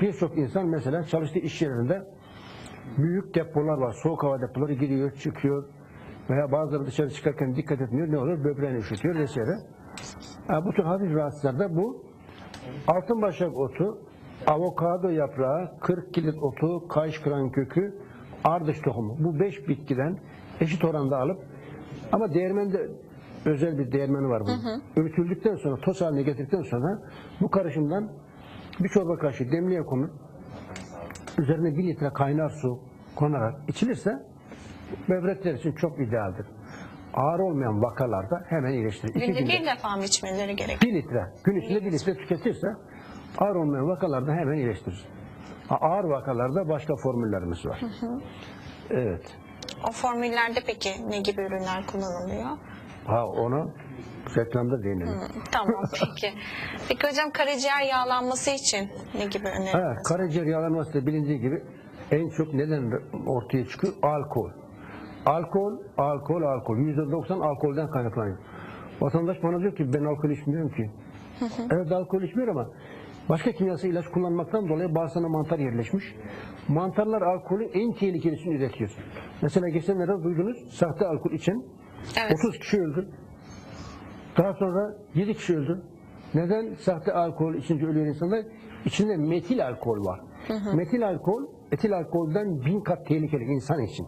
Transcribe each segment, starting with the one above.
birçok insan mesela çalıştığı iş yerinde büyük depolar var. Soğuk hava depoları giriyor, çıkıyor. Veya bazıları dışarı çıkarken dikkat etmiyor. Ne olur? Böbreğini üşütüyor vesaire. Ha, bu tür hafif rahatsızlarda bu altın başak otu, avokado yaprağı, 40 kilit otu, kayışkıran kökü, ardış tohumu. Bu beş bitkiden eşit oranda alıp ama değirmende özel bir değirmeni var bunun. Öğütüldükten sonra, toz haline getirdikten sonra bu karışımdan bir çorba kaşığı demliğe konur. Üzerine bir litre kaynar su konarak içilirse böbrekler için çok idealdir. Ağır olmayan vakalarda hemen iyileştirir. İki Günde bir defa mı içmeleri gerekiyor? bir litre, gün içinde bir litre tüketirse ağır olmayan vakalarda hemen iyileştirir. Ha, Ağır vakalarda başka formüllerimiz var. Evet. O formüllerde peki ne gibi ürünler kullanılıyor? Ha onu reklamda değinelim. Hı, Tamam peki. Peki hocam karaciğer yağlanması için ne gibi Ha, öneriniz? karaciğer yağlanması da bilindiği gibi en çok neden ortaya çıkıyor? Alkol. Alkol, alkol, alkol. %90 alkolden kaynaklanıyor. Vatandaş bana diyor ki ben alkol içmiyorum ki. Evet alkol içmiyor ama başka kimyasal ilaç kullanmaktan dolayı bağırsağına mantar yerleşmiş. Mantarlar alkolün en tehlikelisini üretiyor. Mesela geçenlerde duydunuz sahte alkol için Evet. 30 kişi öldü. Daha sonra 7 kişi öldü. Neden sahte alkol içince ölüyor insanlar? İçinde metil alkol var. Metil alkol, etil alkolden bin kat tehlikeli insan için.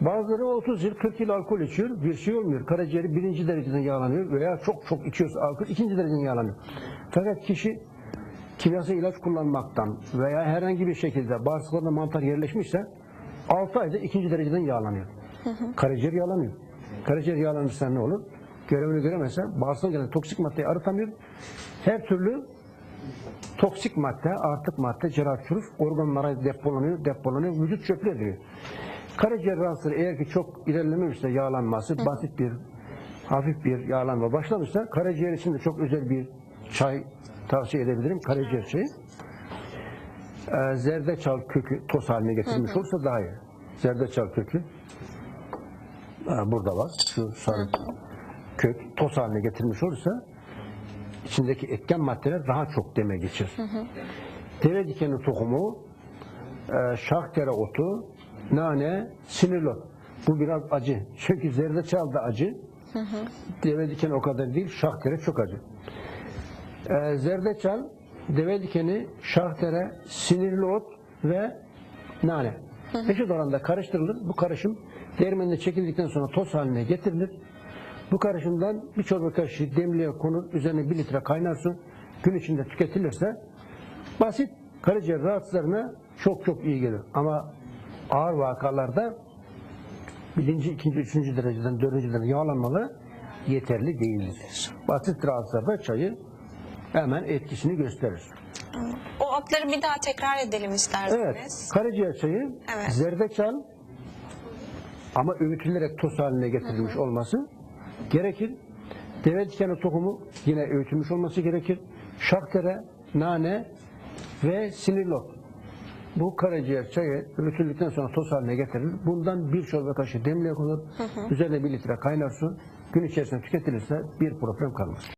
Bazıları 30 yıl, 40 yıl alkol içiyor, bir şey olmuyor. Karaciğeri birinci dereceden yağlanıyor veya çok çok içiyorsa alkol ikinci dereceden yağlanıyor. Fakat kişi kimyasal ilaç kullanmaktan veya herhangi bir şekilde bağırsaklarına mantar yerleşmişse 6 ayda ikinci dereceden yağlanıyor. Karaciğer yağlanıyor. Karaciğer yağlanırsa ne olur? Görevini göremezse bağırsaktan gelen toksik maddeyi arıtamıyor. Her türlü toksik madde, artık madde, cerrah çürük organlara depolanıyor, depolanıyor, vücut çöplü ediliyor. Karaciğer rahatsızlığı eğer ki çok ilerlememişse yağlanması, basit bir, hafif bir yağlanma başlamışsa karaciğer için de çok özel bir çay tavsiye edebilirim. Karaciğer çayı. Ee, zerdeçal kökü toz haline getirilmiş olursa daha iyi. Zerdeçal kökü. Ha, burada var. Şu sarı kök toz haline getirilmiş olursa içindeki etken maddeler daha çok deme geçir. Deve dikeni tohumu, e, şahtere otu, nane, sinirlot. Bu biraz acı. Çünkü zerdeçal da acı. Deve dikeni o kadar değil, şahtere çok acı. E, zerdeçal, deve dikeni, şahtere, sinirli ot ve nane. Eşit oranda karıştırılır. Bu karışım değirmeninde çekildikten sonra toz haline getirilir. Bu karışımdan bir çorba kaşığı demliğe konur. Üzerine bir litre kaynar su gün içinde tüketilirse basit karaciğer rahatsızlarına çok çok iyi gelir. Ama ağır vakalarda birinci, ikinci, üçüncü dereceden, dördüncü dereceden yağlanmalı yeterli değildir. Basit rahatsızlarda çayı hemen etkisini gösterir. O otları bir daha tekrar edelim isterseniz. Evet, karaciğer çayı Evet. zerdeçal ama öğütülerek toz haline getirilmiş olması gerekir. Deve dikeni tohumu yine öğütülmüş olması gerekir. Şaktere, nane ve sinirlot. Bu karaciğer çayı öğütüldükten sonra toz haline getirilir. Bundan bir çorba kaşığı demliğe konur. Üzerine bir litre kaynar su. Gün içerisinde tüketilirse bir problem kalmaz.